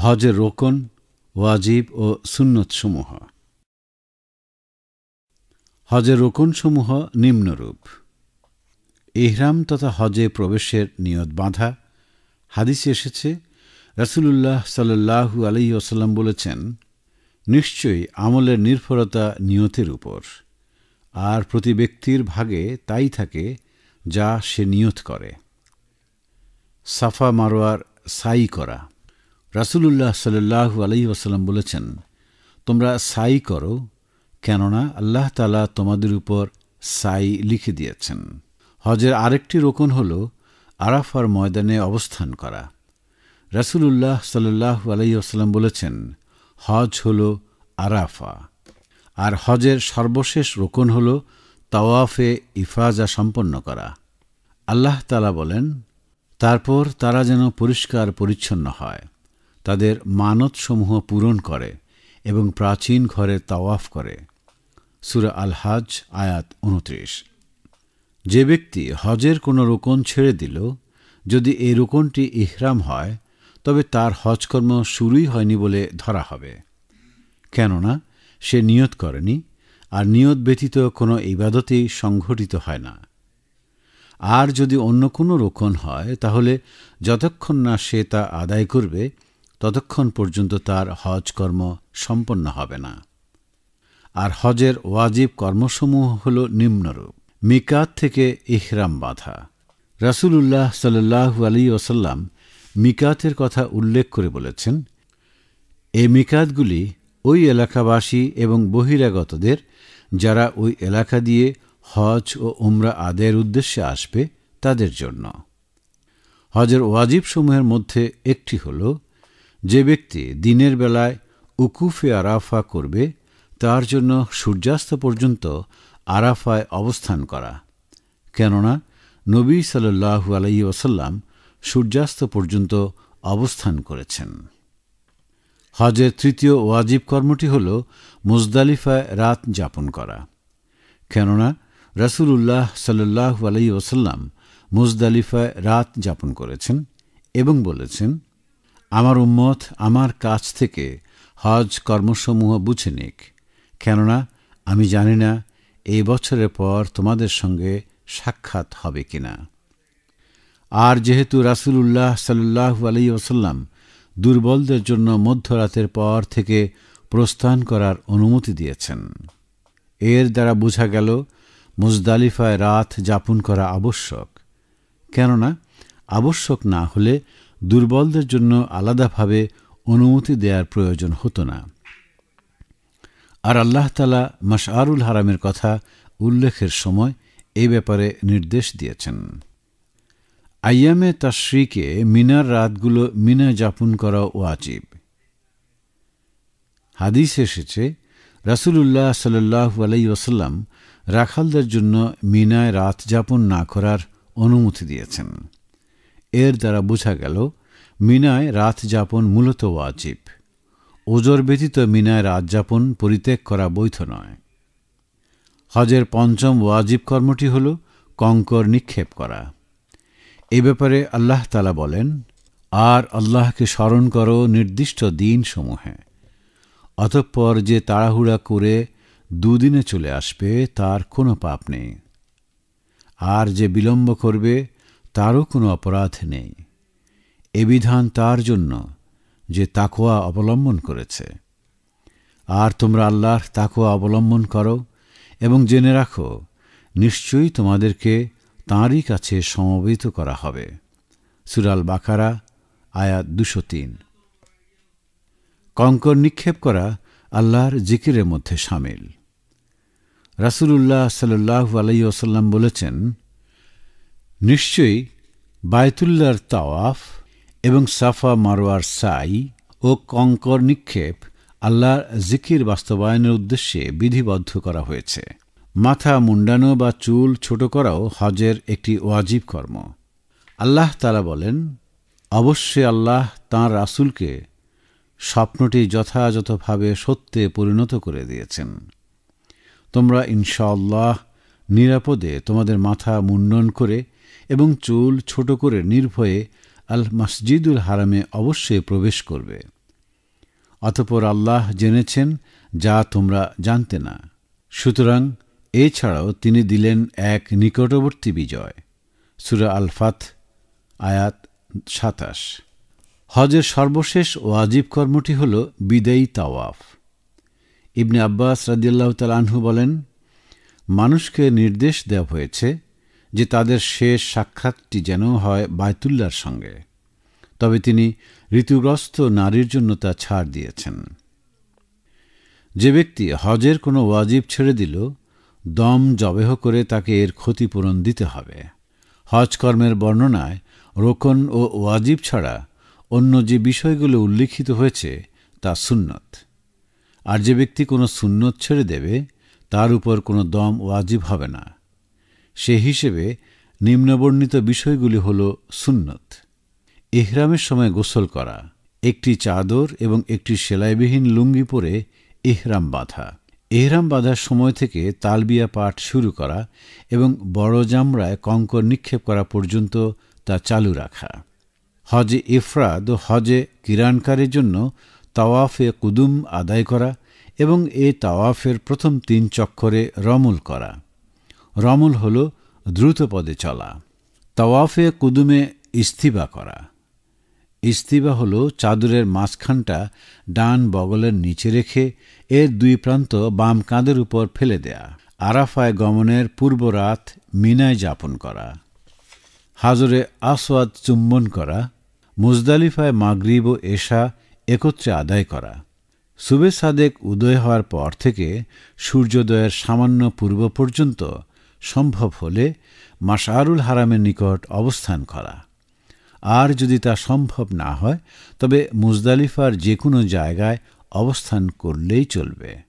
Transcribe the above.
হজের রোকন, ওয়াজিব ও সুন্নতসমূহ। হজের রোকনসমূহ নিম্নরূপ। ইহরাম তথা হজে প্রবেশের নিয়ত বাঁধা। হাদিসে এসেছে, রাসুলুল্লাহ সাল্লাহু আলাই ওসাল্লাম বলেছেন, নিশ্চয়ই আমলের নির্ভরতা নিয়তের উপর। আর প্রতি ব্যক্তির ভাগে তাই থাকে যা সে নিয়ত করে। সাফা মারোয়ার সাই করা। রাসুলুল্লাহ সাল্লাহু আলাই ওসাল্লাম বলেছেন, তোমরা সাই করো, কেননা আল্লাহ তালা তোমাদের উপর সাই লিখে দিয়েছেন। হজের আরেকটি রোকন হল আরাফার ময়দানে অবস্থান করা। রাসুলুল্লাহ সাল্লাহ আলাই আসাল্লাম বলেছেন, হজ হল আরাফা। আর হজের সর্বশেষ রোকন হল তাওয়াফে ইফাজা সম্পন্ন করা। আল্লাহ তালা বলেন, তারপর তারা যেন পরিষ্কার পরিচ্ছন্ন হয়। তাদের মানতসমূহ পূরণ করে এবং প্রাচীন ঘরে তাওয়াফ করে। সুরা আল হাজ আয়াত উনত্রিশ যে ব্যক্তি হজের কোনো রোকন ছেড়ে দিল, যদি এই রোকনটি ইহরাম হয়, তবে তার হজকর্ম শুরুই হয়নি বলে ধরা হবে। কেননা, সে নিয়ত করেনি, আর নিয়ত ব্যতীত কোনো ইবাদতেই সংঘটিত হয় না। আর যদি অন্য কোনো রোকন হয়, তাহলে যতক্ষণ না সে তা আদায় করবে ততক্ষণ পর্যন্ত তার হজ কর্ম সম্পন্ন হবে না। আর হজের ওয়াজিব কর্মসমূহ হল নিম্নরূপ। মিকাত থেকে ইহরাম বাঁধা। রাসুলুল্লাহ সাল্লু আলী ওসাল্লাম মিকাতের কথা উল্লেখ করে বলেছেন এই মিকাতগুলি ওই এলাকাবাসী এবং বহিরাগতদের যারা ওই এলাকা দিয়ে হজ ও উমরা আদায়ের উদ্দেশ্যে আসবে তাদের জন্য। হজের ওয়াজিব সমূহের মধ্যে একটি হল যে ব্যক্তি দিনের বেলায় উকুফে আরাফা করবে, তার জন্য সূর্যাস্ত পর্যন্ত আরাফায় অবস্থান করা। কেননা, নবী সাল্লু আলাই ওসাল্লাম সূর্যাস্ত পর্যন্ত অবস্থান করেছেন। হজের তৃতীয় ওয়াজিব কর্মটি হল মুজদালিফায় রাত যাপন করা। কেননা রসুল্লাহ সাল্লু আলাই ওসাল্লাম মুজদালিফায় রাত যাপন করেছেন এবং বলেছেন আমার উম্মত আমার কাছ থেকে হজ কর্মসমূহ বুঝে নিক। কেননা আমি জানি না এই বছরের পর তোমাদের সঙ্গে সাক্ষাৎ হবে কিনা। আর যেহেতু রাসুলুল্লাহ সাল্লাহু আলী ওসাল্লাম দুর্বলদের জন্য মধ্যরাতের পর থেকে প্রস্থান করার অনুমতি দিয়েছেন, এর দ্বারা বোঝা গেল মুজদালিফায় রাত যাপন করা আবশ্যক। কেননা আবশ্যক না হলে দুর্বলদের জন্য আলাদাভাবে অনুমতি দেওয়ার প্রয়োজন হতো না। আর আল্লাহ তালা মাসআরুল হারামের কথা উল্লেখের সময় এ ব্যাপারে নির্দেশ দিয়েছেন। আইয়ামে তাশ্রীকে মিনার রাতগুলো মিনা যাপন করা ওয়াজিব। হাদিস এসেছে, রাসুলুল্লাহ সাল্লাহ আলাই ওসাল্লাম রাখালদের জন্য মিনায় রাত যাপন না করার অনুমতি দিয়েছেন। এর দ্বারা বোঝা গেল, মিনায় রাত যাপন মূলত ওয়াজিব। ওজোর ব্যতীত মিনায় রাত যাপন পরিত্যাগ করা বৈধ নয়। হজের পঞ্চম ওয়াজিব কর্মটি হল কঙ্কর নিক্ষেপ করা। এ ব্যাপারে আল্লাহ তালা বলেন, আর আল্লাহকে স্মরণ করো নির্দিষ্ট দিন সমূহে অতঃপর যে তাড়াহুড়া করে দুদিনে চলে আসবে, তার কোনো পাপ নেই। আর যে বিলম্ব করবে তারও কোনো অপরাধ নেই। এ বিধান তার জন্য যে তাকোয়া অবলম্বন করেছে। আর তোমরা আল্লাহর তাকোয়া অবলম্বন করো এবং জেনে রাখো, নিশ্চয়ই তোমাদেরকে তাঁরই কাছে সমবেত করা হবে। সুরাল বাকারা আয়াত দুশো তিন। কঙ্কর নিক্ষেপ করা আল্লাহর জিকিরের মধ্যে সামিল। রাসুলুল্লাহ সাল্লাহ আলাই ওসাল্লাম বলেছেন নিশ্চয়ই বায়তুল্লার তাওয়াফ এবং সাফা মারোয়ার সাই ও কঙ্কর নিক্ষেপ আল্লাহর জিকির বাস্তবায়নের উদ্দেশ্যে বিধিবদ্ধ করা হয়েছে। মাথা মুন্ডানো বা চুল ছোট করাও হজের একটি ওয়াজিব কর্ম। আল্লাহ তালা বলেন, অবশ্যই আল্লাহ তাঁর রাসুলকে স্বপ্নটি যথাযথভাবে সত্যে পরিণত করে দিয়েছেন। তোমরা ইনশাআল্লাহ নিরাপদে তোমাদের মাথা মুন্ডন করে এবং চুল ছোট করে নির্ভয়ে আল মসজিদুল হারামে অবশ্যই প্রবেশ করবে। অতপর আল্লাহ জেনেছেন, যা তোমরা জানতে না। সুতরাং এছাড়াও তিনি দিলেন এক নিকটবর্তী বিজয়। সুরা আলফাত আয়াত সাতাশ। হজের সর্বশেষ ও আজীব কর্মটি হল বিদায়ী তাওয়াফ। ইবনে আব্বাস রাদিয়াল্লাহ তালাহু বলেন, মানুষকে নির্দেশ দেওয়া হয়েছে যে তাদের শেষ সাক্ষাৎটি যেন হয় বায়তুল্লার সঙ্গে। তবে তিনি ঋতুগ্রস্ত নারীর জন্য তা ছাড় দিয়েছেন। যে ব্যক্তি হজের কোনো ওয়াজিব ছেড়ে দিল, দম জবেহ করে তাকে এর ক্ষতিপূরণ দিতে হবে। হজ কর্মের বর্ণনায় রোকন ও ওয়াজিব ছাড়া অন্য যে বিষয়গুলো উল্লিখিত হয়েছে, তা সুন্নত। আর যে ব্যক্তি কোনো সুন্নত ছেড়ে দেবে, তার উপর কোনো দম ওয়াজিব হবে না। সে হিসেবে নিম্নবর্ণিত বিষয়গুলি হল সুন্নত। ইহরামের সময় গোসল করা, একটি চাদর এবং একটি সেলাইবিহীন লুঙ্গি পরে ইহরাম বাঁধা। এহরাম বাঁধার সময় থেকে তালবিয়া পাঠ শুরু করা এবং বড় জামরায় কঙ্কর নিক্ষেপ করা পর্যন্ত তা চালু রাখা। হজে ইফরাদ ও হজে কিরানকারের জন্য তাওয়াফে কুদুম আদায় করা এবং এ তাওয়াফের প্রথম তিন চক্করে রমুল করা। রমুল হল দ্রুত পদে চলা। তাওয়াফে কুদুমে ইস্তিবা করা। ইস্তিবা হল চাদরের মাঝখানটা ডান বগলের নিচে রেখে এর দুই প্রান্ত বাম কাঁধের উপর ফেলে দেয়া। আরাফায় গমনের পূর্ব রাত মিনায় যাপন করা। হাজরে আসওয়াদ চুম্বন করা। মুজদালিফায় মাগরিব ও এশা একত্রে আদায় করা। সুবে সাদেক উদয় হওয়ার পর থেকে সূর্যোদয়ের সামান্য পূর্ব পর্যন্ত সম্ভব হলে মাশারুল হারামের নিকট অবস্থান করা। আর যদি তা সম্ভব না হয়, তবে মুজদালিফার যে কোনো জায়গায় অবস্থান করলেই চলবে।